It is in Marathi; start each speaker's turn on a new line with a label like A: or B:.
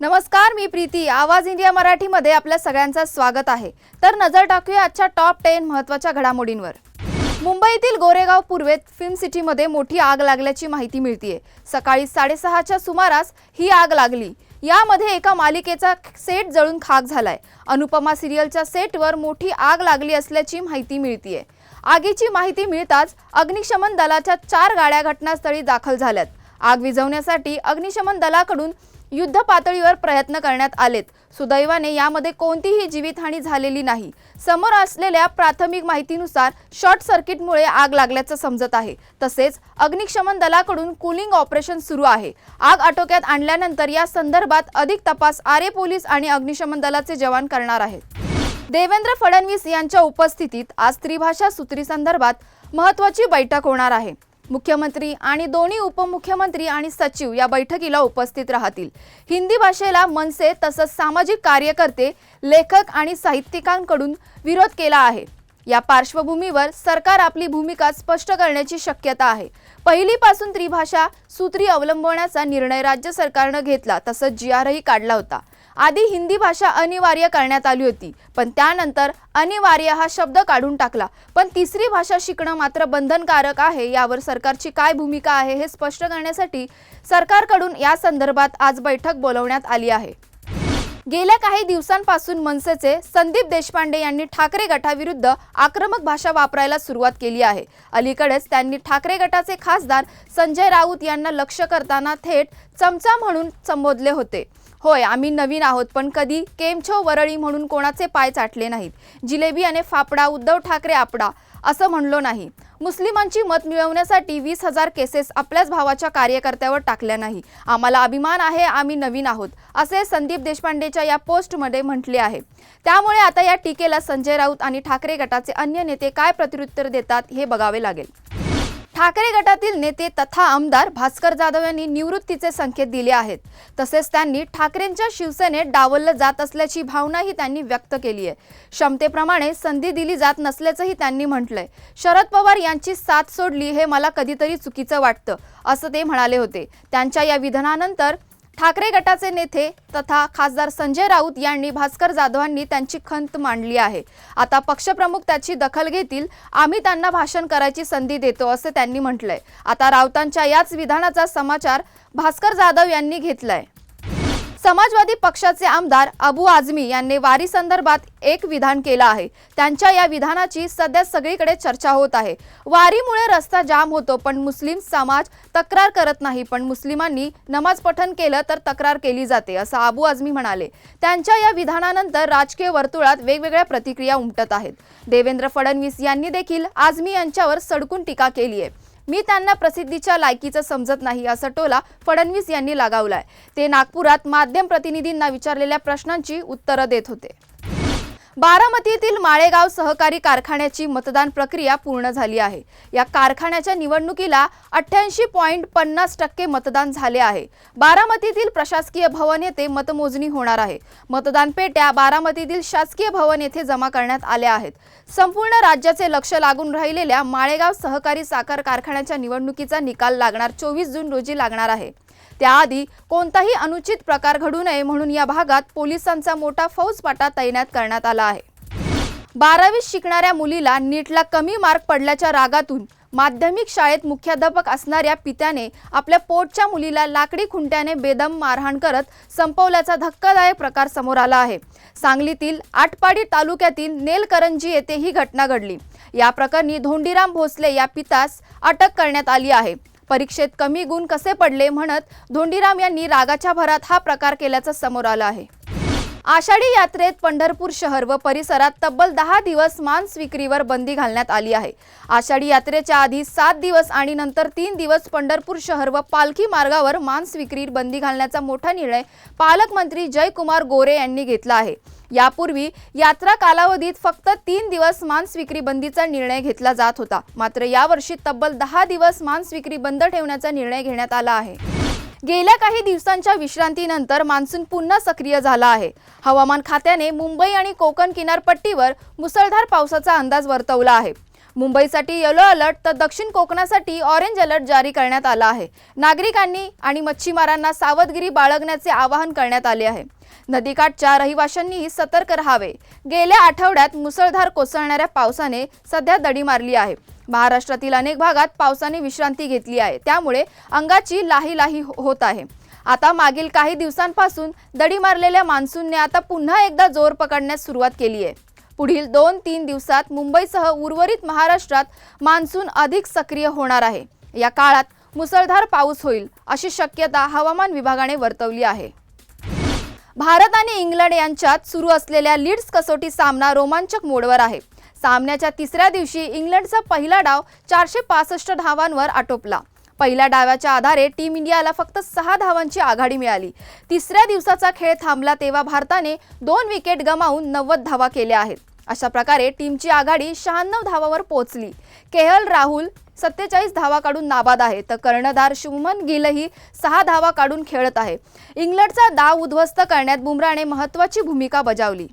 A: नमस्कार मी प्रीती. आवाज इंडिया मराठीमध्ये आपल्या सगळ्यांचं स्वागत आहे. तर नजर टाकूया आजच्या टॉप टेन महत्त्वाच्या घडामोडींवर. मुंबईतील गोरेगाव पूर्वेत फिल्म सिटीमध्ये मोठी आग लागल्याची माहिती मिळतीये. सकाळी साडेसहाच्या सुमारास ही आग लागली. यामध्ये एका मालिकेचा सेट जळून खाक झालाय. अनुपमा सिरियलच्या सेटवर मोठी आग लागली असल्याची माहिती मिळतीये. आगीची माहिती मिळताच अग्निशमन दलाच्या चार गाड्या घटनास्थळी दाखल झाल्यात. आग विझवण्यासाठी अग्निशमन दलाकडून युद्ध पातळीवर प्रयत्न करण्यात आलेत. सुदैवाने यामध्ये कोणतीही जीवितहानी झालेली नाही. समोर असलेल्या प्राथमिक माहितीनुसार शॉर्ट सर्किटमुळे आग लागल्याचं समजत आहे. तसेच अग्निशमन दलाकडून कुलिंग ऑपरेशन सुरू आहे. आग आटोक्यात आणल्यानंतर या संदर्भात अधिक तपास आरे पोलीस आणि अग्निशमन दलाचे जवान करणार आहेत. देवेंद्र फडणवीस यांच्या उपस्थितीत आज त्रिभाषा सूत्री संदर्भात महत्वाची बैठक होणार आहे. मुख्यमंत्री आणि दोन्ही उपमुख्यमंत्री आणि सचिव या बैठकीला उपस्थित राहतील. हिंदी भाषेला मनसे तसंच सामाजिक कार्यकर्ते लेखक आणि साहित्यिकांकडून विरोध केला आहे. या पार्श्वभूमीवर सरकार आपली भूमिका स्पष्ट करण्याची शक्यता आहे. पहिलीपासून त्रिभाषा सूत्री अवलंबवण्याचा निर्णय राज्य सरकारनं घेतला तसंच जी आरही काढला होता. आधी हिंदी भाषा अनिवार्य करण्यात आली होती पण त्यानंतर अनिवार्य हा शब्द काढून टाकला. पण तिसरी भाषा शिकणं मात्र बंधनकारक आहे यावर सरकारची काय भूमिका आहे हे स्पष्ट करण्यासाठी सरकारकडून या संदर्भात आज बैठक बोलवण्यात आली आहे. गेल्या काही दिवसांपासून मनसेचे संदीप देशपांडे यांनी ठाकरे गटाविरुद्ध आक्रमक भाषा वापरायला सुरुवात केली आहे. अलीकडेच त्यांनी ठाकरे गटाचे खासदार संजय राऊत यांना लक्ष करताना थेट चमचा म्हणून संबोधले होते. होय आम्ही नवीन आहोत पण कधी केमछो वरळी म्हणून कोणाचे पाय चाटले नाहीत. जिलेबी आणि फापडा उद्धव ठाकरे आपडा असं म्हणलो नाही. मुस्लिमांची मत मिळवण्यासाठी वीस हजार केसेस आपल्याच भावाच्या कार्यकर्त्यावर टाकल्या नाही. आम्हाला अभिमान आहे आम्ही नवीन आहोत असे संदीप देशपांडेच्या या पोस्टमध्ये म्हटले आहे. त्यामुळे आता या टीकेला संजय राऊत आणि ठाकरे गटाचे अन्य नेते काय प्रत्युत्तर देतात हे बघावे लागेल. ठाकरे गटातील नेते तथा आमदार भास्कर जाधव यांनी निवृत्तीचे संकेत दिले आहेत. तसेच त्यांनी ठाकरेंच्या शिवसेनेत डावललं जात असल्याची भावनाही त्यांनी व्यक्त केली आहे. क्षमतेप्रमाणे संधी दिली जात नसल्याचंही त्यांनी म्हटलंय. शरद पवार यांची साथ सोडली हे मला कधीतरी चुकीचं वाटतं असं ते म्हणाले होते. त्यांच्या या विधानानंतर ठाकरे गटाचे नेते तथा खासदार संजय राऊत यांनी भास्कर जाधवांनी त्यांची खंत मांडली आहे. आता पक्षप्रमुख त्याची दखल घेतील. आम्ही त्यांना भाषण करायची संधी देतो असं त्यांनी म्हटलंय. आता राऊतांच्या याच विधानाचा समाचार भास्कर जाधव यांनी घेतलाय. समाजवादी पक्षाचे आमदार अबू आझमी यांनी वारी संदर्भात एक विधान केलं आहे. त्यांच्या या विधानाची सध्या सगळीकडे चर्चा होत आहे. वारीमुळे रस्ता जाम होतो पण मुस्लिम समाज तक्रार करत नाही. पण मुस्लिमांनी नमाज पठण केलं तर तक्रार केली जाते असं अबू आझमी म्हणाले. त्यांच्या या विधानानंतर राजकीय वर्तुळात वेगवेगळ्या प्रतिक्रिया उमटत आहेत. देवेंद्र फडणवीस यांनी देखील आझमी यांच्यावर सडकून टीका केली आहे. मी त्यांना प्रसिद्धीच्या लायकीचं समजत नाही असा टोला फडणवीस यांनी लगावलाय. ते नागपुरात माध्यम प्रतिनिधींना विचारलेल्या प्रश्नांची उत्तरं देत होते. बारामतीतील माळेगाव सहकारी कारखान्याची मतदान प्रक्रिया पूर्ण झाली आहे. या कारखान्याच्या निवडणुकीला अठ्ठ्याऐंशी पॉईंट पन्नास टक्के मतदान झाले आहे. बारामतीतील प्रशासकीय भवन येथे मतमोजणी होणार आहे. मतदान पेट्या बारामतीतील शासकीय भवन येथे जमा करण्यात आल्या आहेत. संपूर्ण राज्याचे लक्ष लागून राहिलेल्या माळेगाव सहकारी साखर कारखान्याच्या निवडणुकीचा निकाल लागणार चोवीस जून रोजी लागणार आहे. त्याआधी कोणताही अनुचित प्रकार घडू नये म्हणून या भागात पोलिसांचा मोठा फौजपाटा तैनात करण्यात आला आहे. बारावीत शिकणाऱ्या मुलीला नीटला कमी मार्क पडल्याच्या रागातून माध्यमिक शाळेत मुख्याध्यापक असणाऱ्या पित्याने आपल्या पोटच्या मुलीला लाकडी खुंट्याने बेदम मारहाण करत संपवल्याचा धक्कादायक प्रकार समोर आला आहे. सांगलीतील आटपाडी तालुक्यातील नेलकरंजी येथे ही घटना घडली. या प्रकरणी धोंडीराम भोसले या पितास अटक करण्यात आली आहे. परीक्षेत कमी गुण कसे पडले म्हणत धोंडीराम यांनी रागाच्या भरात हा प्रकार केल्याचं समोर आलं आहे. आषाढी यात्रेत पंढरपूर शहर व परिसरात तब्बल दहा दिवस मांस विक्रीवर बंदी घालण्यात आली आहे. आषाढी यात्रेच्या आधी सात दिवस आणि नंतर तीन दिवस पंढरपूर शहर व पालखी मार्गावर मांस विक्री बंदी घालण्याचा मोठा निर्णय पालकमंत्री जयकुमार गोरे यांनी घेतला आहे. यापूर्वी यात्रा कालावधीत फक्त तीन दिवस मांस विक्री बंदीचा निर्णय घेतला जात होता. मात्र यावर्षी तब्बल दहा दिवस मांस विक्री बंद ठेवण्याचा निर्णय घेण्यात आला आहे. गेल्या काही दिवसांच्या विश्रांतीनंतर मान्सून पुन्हा सक्रिय झाला आहे. हवामान खात्याने मुंबई आणि कोकण किनारपट्टीवर मुसळधार पावसाचा अंदाज वर्तवला आहे. मुंबईसाठी येलो अलर्ट तर दक्षिण कोकणासाठी ऑरेंज अलर्ट जारी करण्यात आला आहे. नागरिकांनी आणि मच्छीमारांना सावधगिरी बाळगण्याचे आवाहन करण्यात आले आहे. नदीकाठच्या रहिवाशांनीही सतर्क राहावे. गेल्या आठवड्यात मुसळधार कोसळणाऱ्या पावसाने सध्या दडी मारली आहे. महाराष्ट्रातील अनेक भागात पावसाने विश्रांती घेतली आहे. त्यामुळे अंगाची लाही लाही हो- होत आहे. आता मागील काही दिवसांपासून दडी मारलेल्या मान्सूनने आता पुन्हा एकदा जोर पकडण्यास सुरुवात केली आहे. पुढील दोन तीन दिवसात मुंबईसह उर्वरित महाराष्ट्रात मान्सून अधिक सक्रिय होणार आहे. या काळात मुसळधार पाऊस होईल अशी शक्यता हवामान विभागाने वर्तवली आहे. भारत आणि इंग्लंड यांच्यात सुरू असलेल्या लीड्स कसोटी सामना रोमांचक मोडवर आहे. सामन्याच्या तिसऱ्या दिवशी इंग्लंडचा पहिला डाव चारशे पासष्ट धावांवर आटोपला. पहिल्या डावाच्या आधारे टीम इंडियाला फक्त सहा धावांची आघाडी मिळाली. तिसऱ्या दिवसाचा खेळ थांबला तेव्हा भारताने दोन विकेट गमावून नव्वद धावा केल्या आहेत. अशा प्रकारे टीमची आघाडी शहाण्णव धावावर पोहोचली. केएल राहुल सत्तेचाळीस धावा काढून नाबाद आहे तर कर्णधार शुभमन गिलही सहा धावा काढून खेळत आहे. इंग्लंडचा डाव उद्ध्वस्त करण्यात बुमराने महत्त्वाची भूमिका बजावली.